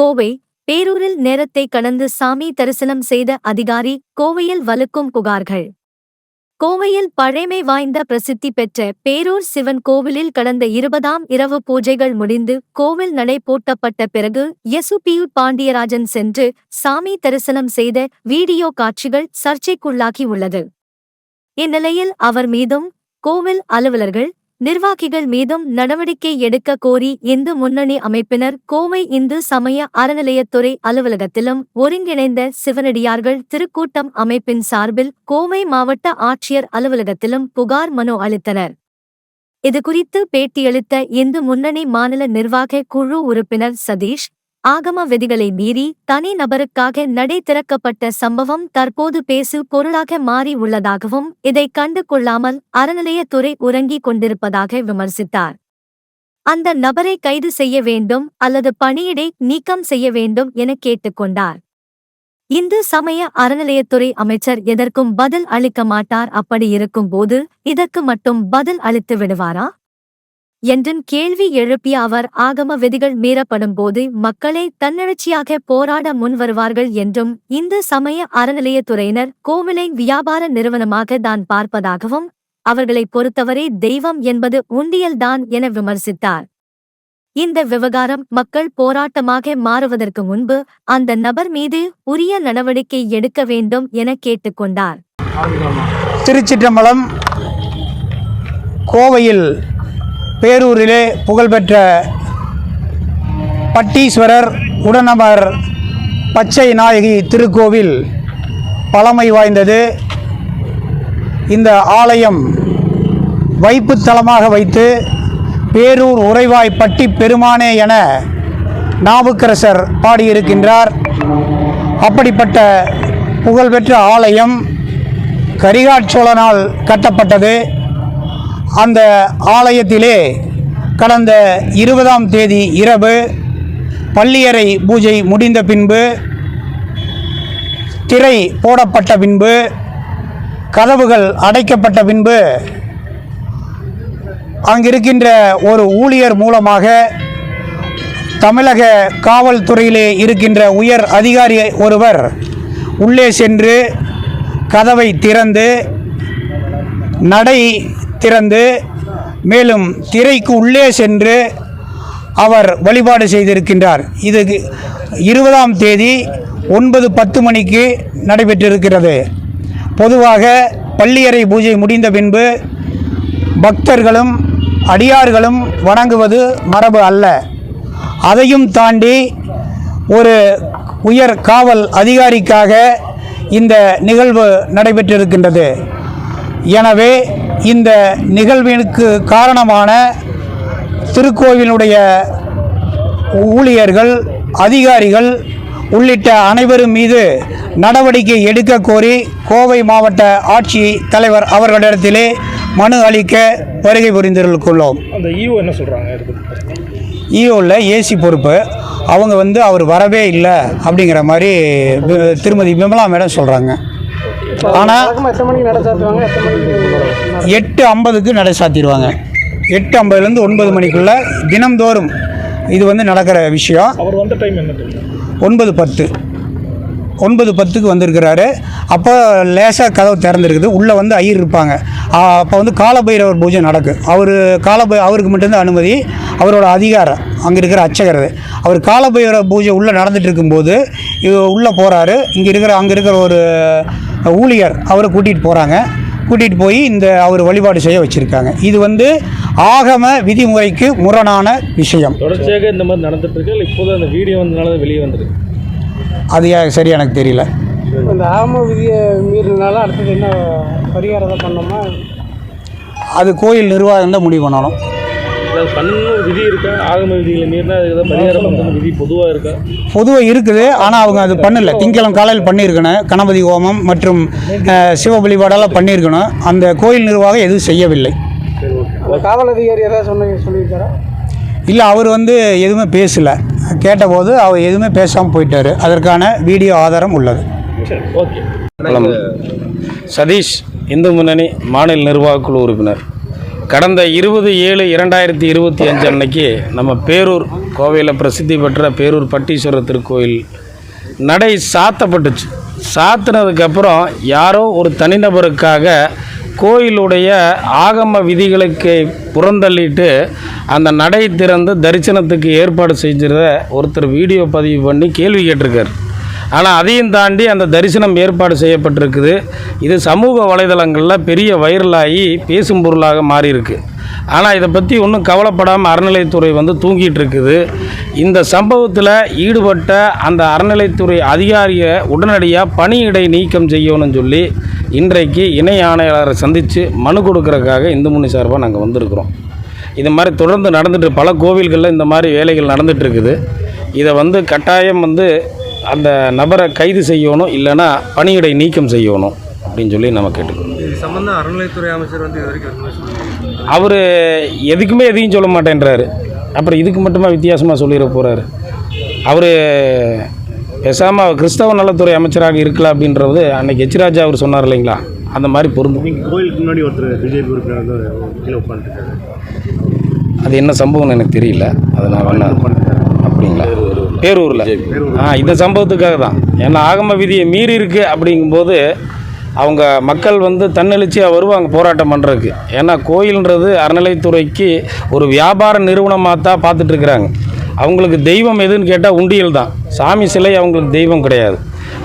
கோவை பேரூரில் நேரத்தை கடந்து சாமி தரிசனம் செய்த அதிகாரி கோவையில் வலுக்கும் புகார்கள். கோவையில் பழைமை வாய்ந்த பிரசித்தி பெற்ற பேரூர் சிவன் கோவிலில் கடந்த இருபதாம் இரவு பூஜைகள் முடிந்து கோவில் நடை போட்டப்பட்ட பிறகு எசுபியூர் பாண்டியராஜன் சென்று சாமி தரிசனம் செய்த வீடியோ காட்சிகள் சர்ச்சைக்குள்ளாகி உள்ளது. இந்நிலையில் அவர் மீதும் கோவில் அலுவலர்கள் நிர்வாகிகள் மீதும் நடவடிக்கை எடுக்க கோரி இந்து முன்னணி அமைப்பினர் கோவை இந்து சமய அறநிலையத்துறை அலுவலகத்திலும் ஒருங்கிணைந்த சிவனடியார்கள் திருக்கூட்டம் அமைப்பின் சார்பில் கோவை மாவட்ட ஆட்சியர் அலுவலகத்திலும் புகார் மனு அளித்தனர். இதுகுறித்து பேட்டியளித்த இந்து முன்னணி மாநில நிர்வாக குழு உறுப்பினர் சதீஷ் ஆகம விதிகளை மீறி தனி நபருக்காக நடை திறக்கப்பட்ட சம்பவம் தற்போது பேசு பொருளாக மாறி உள்ளதாகவும் இதை கண்டு கொள்ளாமல் அறநிலையத்துறை உறங்கிக் கொண்டிருப்பதாக விமர்சித்தார். அந்த நபரை கைது செய்ய வேண்டும் அல்லது பணியிடை நீக்கம் செய்ய வேண்டும் என கேட்டுக்கொண்டார் இந்து சமய அறநிலையத்துறை அமைச்சர் எதற்கும் பதில் அளிக்க மாட்டார் அப்படி இருக்கும்போது இதற்கு மட்டும் பதில் அளித்து விடுவாரா? என்றும் கேள்வி எழுப்பிய அவர் ஆகம விதிகள் மீறப்படும் போது மக்களை தன்னெழுச்சியாக போராட முன்வருவார்கள் என்றும் இந்து சமய அறநிலையத்துறையினர் கோவிலை வியாபார நிறுவனமாக தான் பார்ப்பதாகவும் அவர்களை பொறுத்தவரை தெய்வம் என்பது உண்டியல்தான் என விமர்சித்தார். இந்த விவகாரம் மக்கள் போராட்டமாக மாறுவதற்கு முன்பு அந்த நபர் மீது உரிய நடவடிக்கை எடுக்க வேண்டும் என கேட்டுக்கொண்டார் திருச்சிற்றம்பலம் கோவையில் பேரூரிலே புகழ்பெற்ற பட்டீஸ்வரர் உடனமர் பச்சை நாயகி திருக்கோவில் பழமை வாய்ந்தது. இந்த ஆலயம் வைப்புத் தலமாக வைத்து பேரூர் உறைவாய் பட்டி பெருமானே என நாவுக்கரசர் பாடியிருக்கின்றார். அப்படிப்பட்ட புகழ்பெற்ற ஆலயம் கரிகாட்சோழனால் கட்டப்பட்டது. அந்த ஆலயத்திலே கடந்த இருபதாம் தேதி இரவு பள்ளியறை பூஜை முடிந்த பின்பு திரை போடப்பட்ட பின்பு கதவுகள் அடைக்கப்பட்ட பின்பு அங்கிருக்கின்ற ஒரு ஊழியர் மூலமாக தமிழக காவல்துறையிலே இருக்கின்ற உயர் அதிகாரி ஒருவர் உள்ளே சென்று கதவை திறந்து நடை திறந்து மேலும் திரைக்கு உள்ளே சென்று அவர் வழிபாடு செய்திருக்கின்றார். இது இருபதாம் தேதி ஒன்பது பத்து மணிக்கு நடைபெற்றிருக்கிறது. பொதுவாக பள்ளியறை பூஜை முடிந்த பின்பு பக்தர்களும் அடியார்களும் வணங்குவது மரபு அல்ல. அதையும் தாண்டி ஒரு உயர் காவல் அதிகாரிக்காக இந்த நிகழ்வு நடைபெற்றிருக்கின்றது. எனவே இந்த நிகழ்விற்கு காரணமான திருக்கோவிலுடைய ஊழியர்கள் அதிகாரிகள் உள்ளிட்ட அனைவரும் மீது நடவடிக்கை எடுக்க கோரி கோவை மாவட்ட ஆட்சி தலைவர் அவர்களிடத்திலே மனு அளிக்க வருகை புரிந்திருக்கிறோம் அந்த ஈஓ என்ன சொல்கிறாங்க? ஈஓவில் ஏசி பொறுப்பு. அவங்க வந்து அவர் வரவே இல்லை அப்படிங்கிற மாதிரி திருமதி விமலா மேடம் சொல்கிறாங்க ஆனால் எத்தனை மணிக்கு நட சாத்துவாங்க? எத்தனை மணிக்கு எட்டு ஐம்பதுக்கு நடை சாத்திடுவாங்க. எட்டு ஐம்பதுலேருந்து ஒன்பது மணிக்குள்ளே தினம்தோறும் இது வந்து நடக்கிற விஷயம். அவர் வந்த டைம் என்ன தெரியும்? ஒன்பது பத்து. ஒன்பது பத்துக்கு வந்திருக்கிறாரு. அப்போ லேசாக கதவு திறந்துருக்குது. உள்ளே வந்து ஐயர் இருப்பாங்க. அப்போ வந்து காலபைரவர் பூஜை நடக்கும் அவர் காலபை அவருக்கு மட்டும்தான் அனுமதி. அவரோட அதிகாரம் அங்கே இருக்கிற அர்ச்சகர் அவர் காலபைரவ பூஜை உள்ளே நடந்துட்டு இருக்கும்போது உள்ளே போகிறாரு இங்கே இருக்கிற அங்கே இருக்கிற ஒரு ஊழியர் அவரை கூட்டிகிட்டு போகிறாங்க கூட்டிகிட்டு போய் இந்த அவர் வழிபாடு செய்ய வச்சுருக்காங்க. இது வந்து ஆகம விதிமுறைக்கு முரணான விஷயம். தொடர்ச்சியாக இந்த மாதிரி நடந்துட்டு இருக்கு. இல்லை இப்போதான் அந்த வீடியோ வந்தனால தான் வெளியே வந்திருக்கு. அது ஏன் சரி எனக்கு தெரியல. இந்த ஆம விதியை மீறினால அடுத்தது என்ன பரிகாரம் பண்ணோமா அது கோயில் நிர்வாகம் தான் முடிவு பண்ணணும். அதாவது பண்ணணும் விதி இருக்கா? ஆகம விதிகளை மீறினா அதுக்கு ஏதாவது பரிகாரம் பண்ணணும் விதி பொதுவாக இருக்கா? பொதுவாக இருக்குது. ஆனால் அவங்க அது பண்ணல. திங்கக்கிழமை காலையில் பண்ணியிருக்கணும். கணபதி ஹோமம் மற்றும் சிவ வழிபாடெல்லாம் பண்ணியிருக்கணும். அந்த கோயில் நிர்வாகம் எதுவும் செய்யவில்லை. சரி ஓகே. அந்த காவல் அதிகாரி ஏதாவது சொன்ன சொல்லியிருக்காரா? இல்லை அவர் வந்து எதுவுமே பேசலை. கேட்டபோது அவர் எதுவுமே பேசாமல் போயிட்டார். அதற்கான வீடியோ ஆதாரம் உள்ளது. சரி ஓகே. வணக்கம். சதீஷ் இந்து முன்னணி மாநில நிர்வாக குழு உறுப்பினர். கடந்த இருபது ஏழு இரண்டாயிரத்தி இருபத்தி அஞ்சு அன்னைக்கு நம்ம பேரூர் கோவையில் பிரசித்தி பெற்ற பேரூர் பட்டீஸ்வரர் திருக்கோயில் நடை சாத்தப்பட்டுச்சு. சாத்தினதுக்கப்புறம் யாரோ ஒரு தனிநபருக்காக கோயிலுடைய ஆகம விதிகளுக்கு புறந்தள்ளிட்டு அந்த நடை திறந்து தரிசனத்துக்கு ஏற்பாடு செஞ்சத ஒருத்தர் வீடியோ பதிவு பண்ணி கேள்வி கேட்டிருக்கார். ஆனால் அதையும் தாண்டி அந்த தரிசனம் ஏற்பாடு செய்யப்பட்டிருக்குது. இது சமூக வலைதளங்களில் பெரிய வைரலாகி பேசும் பொருளாக மாறியிருக்கு. ஆனால் இதை பற்றி ஒன்றும் கவலைப்படாமல் அறநிலைத்துறை வந்து தூங்கிட்டு இருக்குது இந்த சம்பவத்தில் ஈடுபட்ட அந்த அறநிலைத்துறை அதிகாரியை உடனடியாக பணியிடை நீக்கம் செய்யணும்னு சொல்லி இன்றைக்கு இணை ஆணையாளரை சந்தித்து மனு கொடுக்கறதுக்காக இந்து முன்னி சார்பாக நாங்கள் வந்திருக்கிறோம். இது மாதிரி தொடர்ந்து நடந்துட்டு பல கோவில்களில் இந்த மாதிரி வேலைகள் நடந்துகிட்ருக்குது இதை வந்து கட்டாயம் வந்து அந்த நபரை கைது செய்யணும் இல்லைன்னா பணியிடை நீக்கம் செய்யணும் அப்படின்னு சொல்லி நம்ம கேட்டுக்கிறோம் இது அறநிலைத்துறை அமைச்சர் வந்து இது வரைக்கும். அவர் எதுக்குமே எதையும் சொல்ல மாட்டேன்றாரு. அப்புறம் இதுக்கு மட்டுமா வித்தியாசமாக சொல்லிட போகிறாரு அவர் பேசாமல் கிறிஸ்தவ நலத்துறை அமைச்சராக இருக்கலாம் அப்படின்றது அன்னைக்கு எச்ராஜா அவர் சொன்னார் இல்லைங்களா? அந்த மாதிரி பொருந்தும். கோயிலுக்கு முன்னாடி ஒருத்தர் பிஜேபி உறுப்பினர் அது என்ன சம்பவம்னு எனக்கு தெரியல. அதை நான் வேணா அப்படிங்களா? பேரூரில். ஆ இந்த சம்பவத்துக்காக தான். ஏன்னா ஆகம விதியை மீறி இருக்குது அப்படிங்கும்போது அவங்க மக்கள் வந்து தன்னெழுச்சியாக வருவாங்க போராட்டம் பண்ணுறதுக்கு ஏன்னா கோயில்ன்றது அறநிலைத்துறைக்கு ஒரு வியாபார நிறுவனமாக தான் பார்த்துட்ருக்குறாங்க அவங்களுக்கு தெய்வம் எதுன்னு கேட்டால் உண்டியல் தான். சாமி சிலை அவங்களுக்கு தெய்வம் கிடையாது.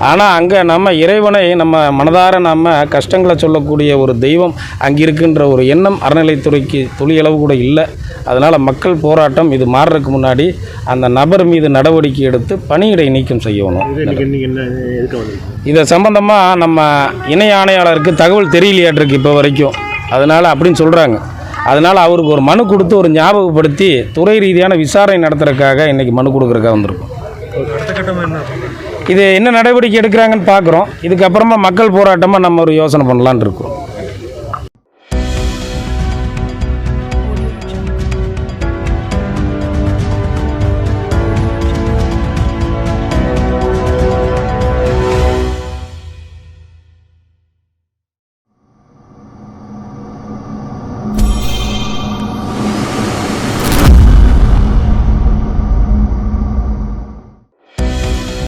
ஆனால் அங்கே நம்ம இறைவனை நம்ம மனதார நம்ம கஷ்டங்களை சொல்லக்கூடிய ஒரு தெய்வம் அங்கே இருக்கின்ற ஒரு எண்ணம் அறநிலைத்துறைக்கு துளியளவு கூட இல்லை. அதனால் மக்கள் போராட்டம் இது மாறுறதுக்கு முன்னாடி அந்த நபர் மீது நடவடிக்கை எடுத்து பணியிடை நீக்கம் செய்யணும். இது சம்பந்தமாக நம்ம இணை ஆணையாளருக்கு தகவல் தெரியலையாட்டிருக்கு இப்போ வரைக்கும். அதனால் அப்படின்னு சொல்கிறாங்க அதனால் அவருக்கு ஒரு மனு கொடுத்து ஒரு ஞாபகப்படுத்தி துறை ரீதியான விசாரணை நடத்துறதுக்காக இன்றைக்கி மனு கொடுக்குறதுக்காக வந்திருக்கோம். இது என்ன நடவடிக்கை எடுக்கிறாங்கன்னு பார்க்குறோம். இதுக்கப்புறமா மக்கள் போராட்டமாக நம்ம ஒரு யோசனை பண்ணலான்னு இருக்கோம்.